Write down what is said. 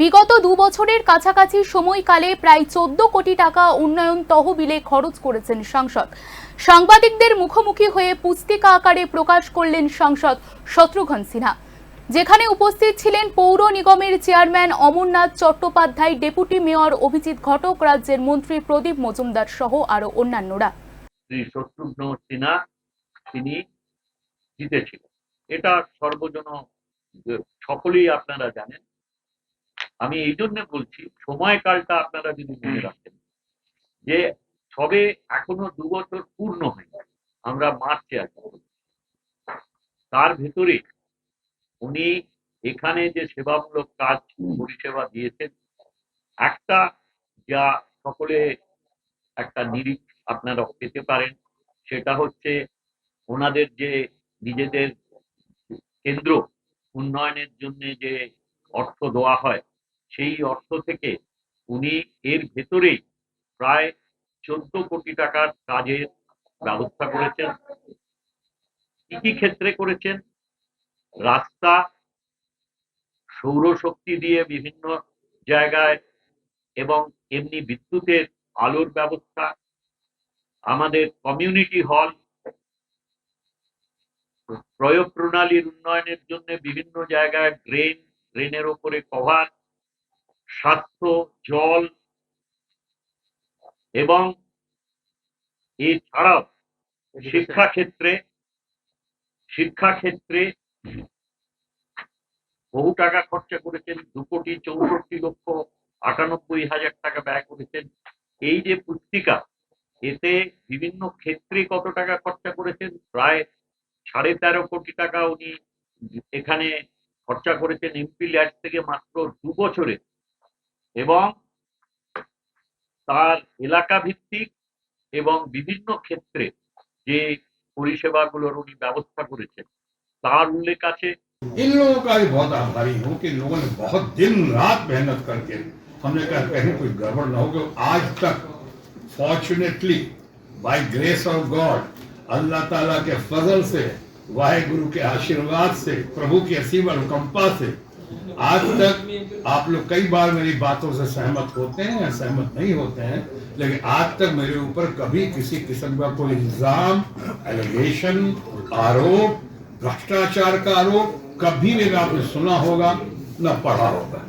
বিগত দু বছরের কাছাকাছি সময়কালে প্রায় চোদ্দ কোটি টাকা উন্নয়ন তহবিলে খরচ করেছেন সাংসদ। সাংবাদিকদের মুখোমুখি হয়ে পুস্তিকা আকারে প্রকাশ করলেন সাংসদ শত্রুঘ্ন সিনহা। যেখানে উপস্থিত ছিলেন পৌর নিগমের chairman Amarnath Chattopadhyay, deputy mayor Abhijit Ghatak, রাজ্যের মন্ত্রী প্রদীপ মজুমদার সহ আরও অন্যান্যরা। এটা সর্বজন সকলেই আপনারা জানেন আমি এই জন্য বলছি সময়কালটা আপনারা যদি মনে রাখেন যে সবে এখনও দু বছর পূর্ণ হয়নি আমরা মার্চে আছি। তার ভেতরে উনি এখানে যে সেবামূলক কাজ পরিষেবা দিয়েছেন একটা যা সকলে একটা নিরিখ আপনারা পেতে পারেন সেটা হচ্ছে ওনাদের যে নিজেদের কেন্দ্র উন্নয়নের জন্য যে অর্থ দেওয়া হয় সেই অর্থ থেকে উনি এর ভেতরেই প্রায় চোদ্দ কোটি টাকার কাজের ব্যবস্থা করেছেন। কি কি ক্ষেত্রে করেছেন? রাস্তা, সৌরশক্তি দিয়ে বিভিন্ন জায়গায় এবং এমনি বিদ্যুতের আলোর ব্যবস্থা, আমাদের কমিউনিটি হল, প্রয়োগ প্রণালীর উন্নয়নের জন্য বিভিন্ন জায়গায় ড্রেন, ড্রেনের ওপরে কভার স্বাস্থ্য জল এবং এছাড়াও শিক্ষাক্ষেত্রে শিক্ষাক্ষেত্রে বহু টাকা খরচা করেছেন দু কোটি চৌষট্টি লক্ষ আটানব্বই হাজার টাকা ব্যয় করেছেন। এই যে পুস্তিকা এতে বিভিন্ন ক্ষেত্রে কত টাকা খরচা করেছেন? প্রায় সাড়ে তেরো কোটি টাকা উনি এখানে খরচা করেছেন। এমপি ল্যাড থেকে মাত্র দু বছরে এবং তার এলাকা ভিত্তিক এবং বিভিন্ন ক্ষেত্রে যে পরিষেবাগুলোর উনি ব্যবস্থা করেছেন তার উল্লেখ আছে इन लोगों का भी बहुत आभारी हूँ कि इन लोगों ने बहुत दिन रात मेहनत करके हमने कहा कहीं कोई गड़बड़ ना हो कि आज तक fortunately by grace of God अल्लाह ताला के फजल से वाहे गुरु के आशीर्वाद से प्रभु की असीम अनुकंपा से आज तक आप लोग कई बार मेरी बातों से सहमत होते हैं या सहमत नहीं होते हैं, लेकिन आज तक मेरे ऊपर कभी किसी किस्म का कोई इल्ज़ाम एलिगेशन आरोप, भ्रष्टाचार का आरोप कभी ना आपने सुना होगा, ना पढ़ा होगा।